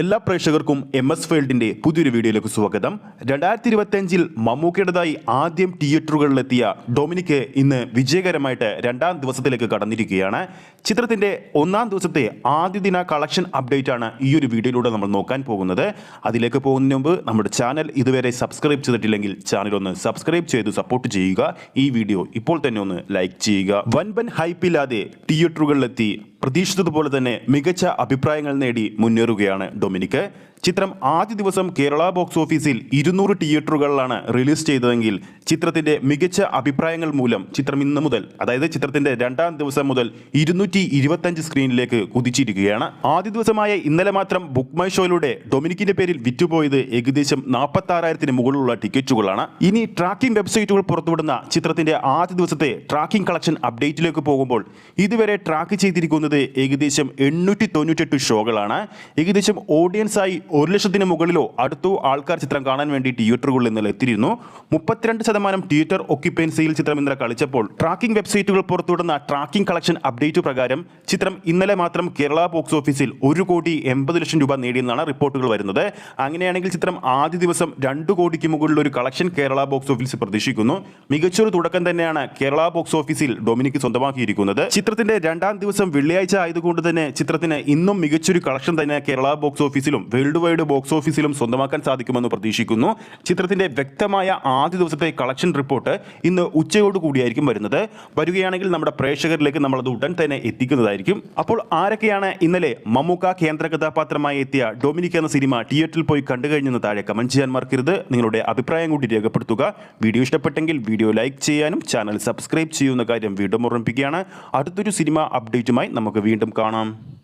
എല്ലാ പ്രേക്ഷകർക്കും M S ഫീൽഡിന്റെ പുതിയൊരു വീഡിയോയിലേക്ക് സ്വാഗതം. രണ്ടായിരത്തി ഇരുപത്തിയഞ്ചിൽ മമ്മൂക്കയുടേതായി ആദ്യം തിയേറ്ററുകളിലെത്തിയ ഡൊമിനിക്ക് ഇന്ന് വിജയകരമായിട്ട് രണ്ടാം ദിവസത്തിലേക്ക് കടന്നിരിക്കുകയാണ്. ചിത്രത്തിന്റെ ഒന്നാം ദിവസത്തെ ആദ്യ ദിന കളക്ഷൻ അപ്ഡേറ്റ് ആണ് ഈ ഒരു വീഡിയോയിലൂടെ നമ്മൾ നോക്കാൻ പോകുന്നത്. അതിലേക്ക് പോകുന്നതിന് മുമ്പ് നമ്മുടെ ചാനൽ ഇതുവരെ സബ്സ്ക്രൈബ് ചെയ്തിട്ടില്ലെങ്കിൽ ചാനൽ ഒന്ന് സബ്സ്ക്രൈബ് ചെയ്ത് സപ്പോർട്ട് ചെയ്യുക. ഈ വീഡിയോ ഇപ്പോൾ തന്നെ ഒന്ന് ലൈക്ക് ചെയ്യുക. വൻപൻ ഹൈപ്പില്ലാതെ തിയേറ്ററുകളിലെത്തി പ്രതീക്ഷിച്ചതുപോലെ തന്നെ മികച്ച അഭിപ്രായങ്ങൾ നേടി മുന്നേറുകയാണ് ഡൊമിനിക്ക്. ചിത്രം ആദ്യ ദിവസം കേരള ബോക്സ് ഓഫീസിൽ ഇരുന്നൂറ് തിയേറ്ററുകളിലാണ് റിലീസ് ചെയ്തതെങ്കിൽ ചിത്രത്തിന്റെ മികച്ച അഭിപ്രായങ്ങൾ മൂലം ചിത്രം ഇന്ന് മുതൽ അതായത് ചിത്രത്തിന്റെ രണ്ടാം ദിവസം മുതൽ ഇരുന്നൂറ്റി ഇരുപത്തഞ്ച് സ്ക്രീനിലേക്ക് കുതിച്ചിരിക്കുകയാണ്. ആദ്യ ദിവസമായ ഇന്നലെ മാത്രം ബുക്ക് മൈ ഷോയിലൂടെ ഡൊമിനിക്കിന്റെ പേരിൽ വിറ്റുപോയത് ഏകദേശം നാൽപ്പത്തി ആറായിരത്തിന് മുകളിലുള്ള ടിക്കറ്റുകളാണ്. ഇനി ട്രാക്കിംഗ് വെബ്സൈറ്റുകൾ പുറത്തുവിടുന്ന ചിത്രത്തിന്റെ ആദ്യ ദിവസത്തെ ട്രാക്കിംഗ് കളക്ഷൻ അപ്ഡേറ്റിലേക്ക് പോകുമ്പോൾ ഇതുവരെ ട്രാക്ക് ചെയ്തിരിക്കുന്നത് ഏകദേശം എണ്ണൂറ്റി തൊണ്ണൂറ്റെട്ട് ഷോകളാണ് ഏകദേശം ഓഡിയൻസായി ഒരു ലക്ഷത്തിന് മുകളിലോ അടുത്തോ ആൾക്കാർ ചിത്രം കാണാൻ വേണ്ടി തിയേറ്ററുകളിൽ ഇന്നലെ എത്തിയിരുന്നു. മുപ്പത്തിരണ്ട് ശതമാനം തിയേറ്റർ ഒക്യുപ്പൻസിയിൽ ചിത്രം ഇന്നലെ കളിച്ചപ്പോൾ ട്രാക്കിംഗ് വെബ്സൈറ്റുകൾ പുറത്തുവിടുന്ന ട്രാക്കിംഗ് കളക്ഷൻ അപ്ഡേറ്റ് പ്രകാരം ചിത്രം ഇന്നലെ മാത്രം കേരള ബോക്സ് ഓഫീസിൽ ഒരു കോടി എൺപത് ലക്ഷം രൂപ നേടിയെന്നാണ് റിപ്പോർട്ടുകൾ വരുന്നത്. അങ്ങനെയാണെങ്കിൽ ചിത്രം ആദ്യ ദിവസം രണ്ട് കോടിക്ക് മുകളിൽ ഒരു കളക്ഷൻ കേരള ബോക്സ് ഓഫീസിൽ പ്രതീക്ഷിക്കുന്നു. മികച്ചൊരു തുടക്കം തന്നെയാണ് കേരള ബോക്സ് ഓഫീസിൽ ഡൊമിനിക്ക് സ്വന്തമാക്കിയിരിക്കുന്നത്. ചിത്രത്തിന്റെ രണ്ടാം ദിവസം വെള്ളിയാഴ്ച ആയതുകൊണ്ട് തന്നെ ചിത്രത്തിന് ഇന്നും മികച്ചൊരു കളക്ഷൻ തന്നെ കേരള ബോക്സ് ഓഫീസിലും വേൾഡ് വൈഡ് ബോക്സ് ഓഫീസിലും സ്വന്തമാക്കാൻ സാധിക്കുമെന്ന് പ്രതീക്ഷിക്കുന്നു. ചിത്രത്തിന്റെ വ്യക്തമായ ആദ്യ ദിവസത്തെ കളക്ഷൻ റിപ്പോർട്ട് ഇന്ന് ഉച്ചയോട് കൂടിയായിരിക്കും വരുന്നത്. വരികയാണെങ്കിൽ നമ്മുടെ പ്രേക്ഷകരിലേക്ക് നമ്മളത് ഉടൻ തന്നെ എത്തിക്കുന്നതായിരിക്കും. അപ്പോൾ ആരൊക്കെയാണ് ഇന്നലെ മമ്മൂക്ക കേന്ദ്ര കഥാപാത്രമായി എത്തിയ ഡൊമിനിക് എന്ന സിനിമ തിയേറ്ററിൽ പോയി കണ്ടു കഴിഞ്ഞെന്ന് താഴെ കമന്റ് ചെയ്യാൻ മറക്കരുത്. നിങ്ങളുടെ അഭിപ്രായം കൂടി രേഖപ്പെടുത്തുക. വീഡിയോ ഇഷ്ടപ്പെട്ടെങ്കിൽ വീഡിയോ ലൈക്ക് ചെയ്യാനും ചാനൽ സബ്സ്ക്രൈബ് ചെയ്യുന്ന കാര്യം വീണ്ടും ഓർമ്മിപ്പിക്കുകയാണ്. അടുത്തൊരു സിനിമ അപ്ഡേറ്റുമായി നമുക്ക് വീണ്ടും കാണാം.